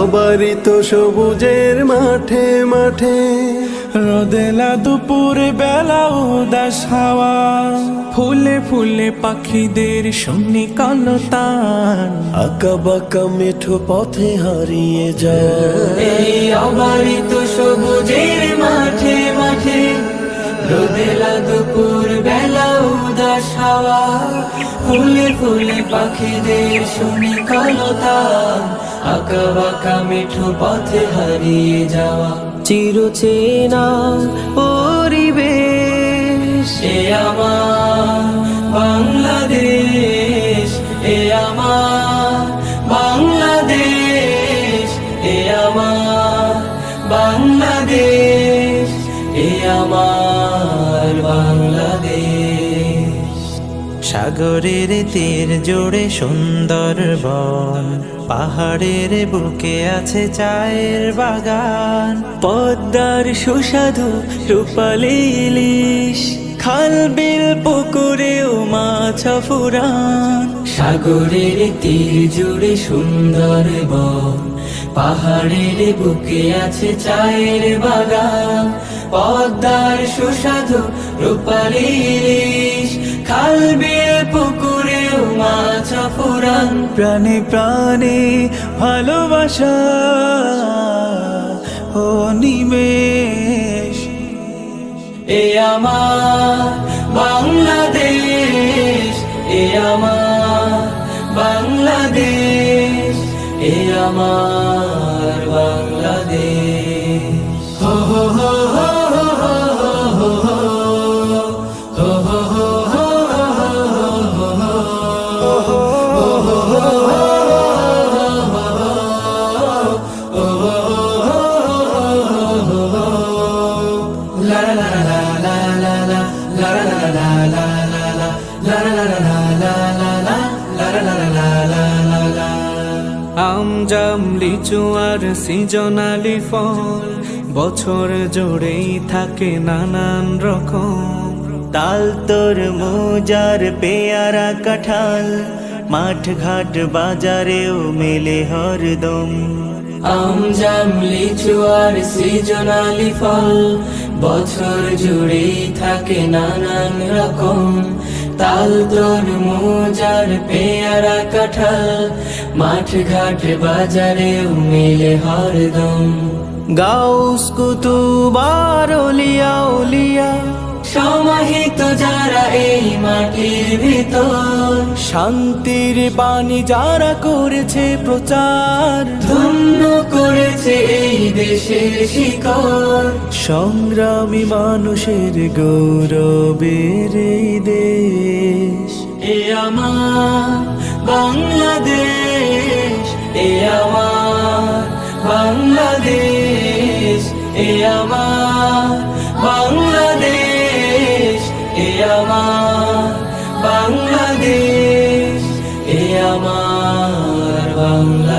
অবারিত সবুজের মাঠে মাঠে। রোদেলা দুপুর বেলা উদাস হাওয়া। ফুলে ফুলে পাখিদের শুনি কলতান। আঁকা বাঁকা মেঠো পথে হারিয়ে যায়। এই অবারিত সবুজের মাঠে মাঠে। রোদেলা দুপুর বেলা উদাস হাওয়া। ফুলে ফুলে পাখিদের শুনি কলতান। আঁকা বাঁকা মিঠু পথে হারিয়ে যাওয়া। চিরচেনা পরিবেশ। এ আমার বাংলাদেশ এ আমার বাংলাদেশ এ আমার বাংলাদেশ এ আমার বাংলাদেশ। সাগরের তীর জোড়ে সুন্দর বন পাহাড়ের বুকে আছে চায়ের বাগান। পদ্মার সুস্বাদু রূপালি ইলিশ, খাল বিল পুকুরেও মাছ ফুরান সাগরের তীর জুড়ে সুন্দর বন পাহাড়ের বুকে আছে চায়ের বাগান। পদ্মার সুস্বাদু রূপালি ইলিশ ফুরান প্রাণে প্রাণে ভালোবাসা, ও নিমেষ। এ আমার বাংলাদেশ, এ আমার বাংলাদেশ, এ আমার বাংলাদেশ। আমজাম লিচু আর সিজনালি ফল, বছর জুড়েই থাকে নানান রকম। তাল তোর মোজার পেয়ারা কাঁঠাল মাঠ ঘাট বাজারেও মেলে হরদম। আম জাম, লিচু আর সিজনালি ফল বছর জুড়েই থাকে নানান রকম। তাল তোর মোজার পেয়ারা কাঁঠাল মাঠ ঘাট বাজারেও মেলে হরদম। গাউস কুতুবার ওলিয়া উলিয়া। সমাহিত যারা এই মাটির ভিতর। শান্তির বাণী যারা করেছে প্রচার। ধন্য করেছে এই দেশের শিকড়। সংগ্রামী মানুষের গৌরবের দেশ। এ আমার বাংলাদেশ, এ আমার বাংলাদেশ, এ আমার বাংলাদেশ, এ আমার বাংলাদেশ, এ আমার বাংলা